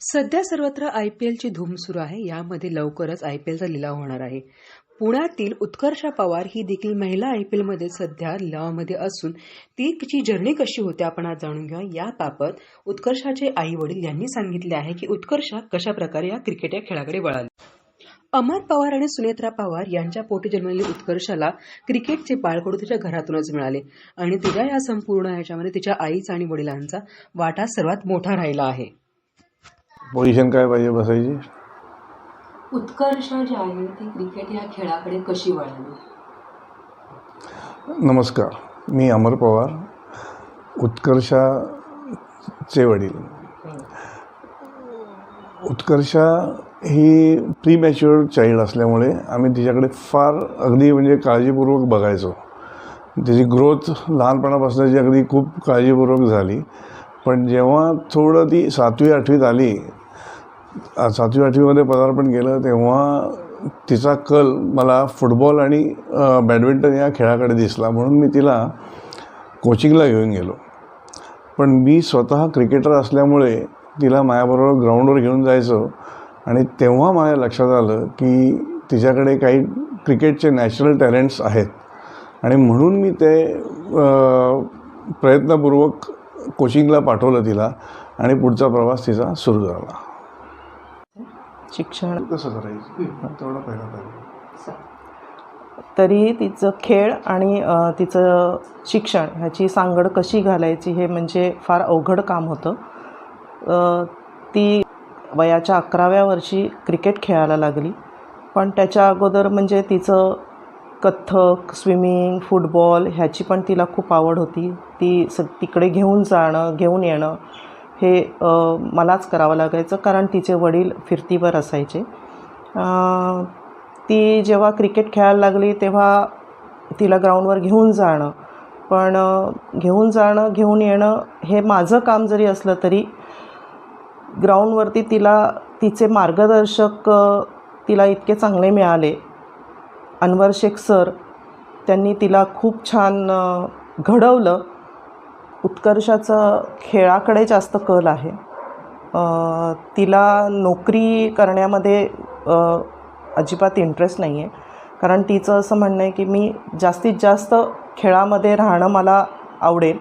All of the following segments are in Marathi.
सध्या सर्वत्र आय पी एलची धूम सुरू आहे. यामध्ये लवकरच आय पी एलचा लिलाव होणार आहे. पुण्यातील उत्कर्षा पवार ही देखील महिला आय पी एलमध्ये सध्या लिलावामध्ये असून ती तिची जर्नी कशी होते आपण आज जाणून घेऊया. याबाबत उत्कर्षाचे आई वडील यांनी सांगितले आहे की उत्कर्षा कशा प्रकारे या क्रिकेट या खेळाकडे वळाली. अमर पवार आणि सुनेत्रा पवार यांच्या पोटी जन्मलेली उत्कर्षाला क्रिकेटचे बाळकडू तिच्या घरातूनच मिळाले आणि तिच्या या संपूर्ण ह्याच्यामध्ये तिच्या आईचा आणि वडिलांचा वाटा सर्वात मोठा राहिला आहे. पोझिशन काय पाहिजे बसायची? उत्कर्षा जी आहे ती क्रिकेट या खेळाकडे कशी वळाली? नमस्कार मी अमर पवार उत्कर्षाचे वडील. उत्कर्षा ही प्री मॅच्युअर चाइल्ड असल्यामुळे आम्ही तिच्याकडे फार अगदी म्हणजे काळजीपूर्वक बघायचो. तिची ग्रोथ लहानपणापासूनची अगदी खूप काळजीपूर्वक झाली. पण जेव्हा थोडं ती सातवी आठवीत आली सातवी आठवीमध्ये पदार्पण केलं तेव्हा तिचा कल मला फुटबॉल आणि बॅडमिंटन या खेळाकडे दिसला. म्हणून मी तिला कोचिंगला घेऊन गेलो. पण मी स्वतः क्रिकेटर असल्यामुळे तिला माझ्याबरोबर ग्राउंडवर घेऊन जायचो आणि तेव्हा माझ्या लक्षात आलं की तिच्याकडे काही क्रिकेटचे नॅचरल टॅलेंट्स आहेत. आणि म्हणून मी ते प्रयत्नपूर्वक कोचिंगला पाठवलं तिला आणि पुढचा प्रवास तिचा सुरू झाला. शिक्षण. कसं करायचं तेवढा पहिला पाहिजे तरी तिचं खेळ आणि तिचं शिक्षण ह्याची सांगड कशी घालायची हे म्हणजे फार अवघड काम होतं. ती वयाच्या अकराव्या वर्षी क्रिकेट खेळायला लागली. पण त्याच्या अगोदर म्हणजे तिचं कथ्थक स्विमिंग फुटबॉल ह्याची पण तिला खूप आवड होती. ती स तिकडे घेऊन जाणं घेऊन येणं हे मलाच करावं लागायचं कारण तिचे वडील फिरतीवर असायचे. ती जेव्हा क्रिकेट खेळायला लागली तेव्हा तिला ग्राउंडवर घेऊन जाणं. पण घेऊन जाणं घेऊन येणं हे माझं काम जरी असलं तरी ग्राउंडवरती तिला तिचे मार्गदर्शक तिला इतके चांगले मिळाले. अनवर शेख सर त्यांनी तिला खूप छान घडवलं. उत्कर्षाचं खेळाकडे जास्त कल आहे. तिला नोकरी करण्यामध्ये अजिबात इंटरेस्ट नाही आहे कारण तिचं असं म्हणणं आहे की मी जास्तीत जास्त खेळामध्ये राहणं मला आवडेल.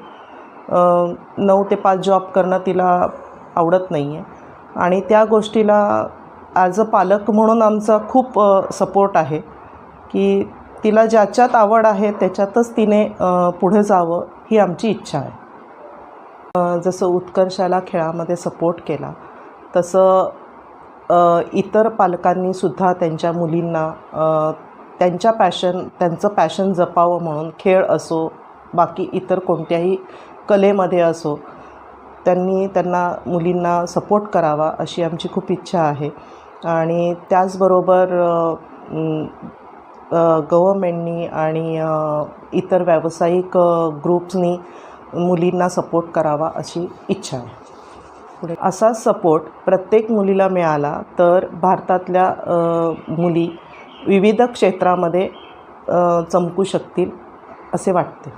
नऊ ते पाच जॉब करणं तिला आवडत नाही आहे आणि त्या गोष्टीला ॲज अ पालक म्हणून आमचा खूप सपोर्ट आहे. की तिला ज्याच्यात आवड आहे त्याच्यातच तिने पुढे जावं ही आमची इच्छा आहे. जसं उत्कर्षाला खेळामध्ये सपोर्ट केला तसं इतर पालकांनीसुद्धा त्यांच्या मुलींना त्यांच्या पॅशन त्यांचं पॅशन जपावं म्हणून खेळ असो बाकी इतर कोणत्याही कलेमध्ये असो त्यांनी त्यांना मुलींना सपोर्ट करावा अशी आमची खूप इच्छा आहे. आणि त्याचबरोबर गव्हर्मेंटनी आणि इतर व्यावसायिक ग्रुप्सनी मुलींना सपोर्ट करावा अशी इच्छा आहे. पुढे असा सपोर्ट प्रत्येक मुलीला मिळाला तर भारतातल्या मुली विविध क्षेत्रामध्ये चमकू शकतील असे वाटते.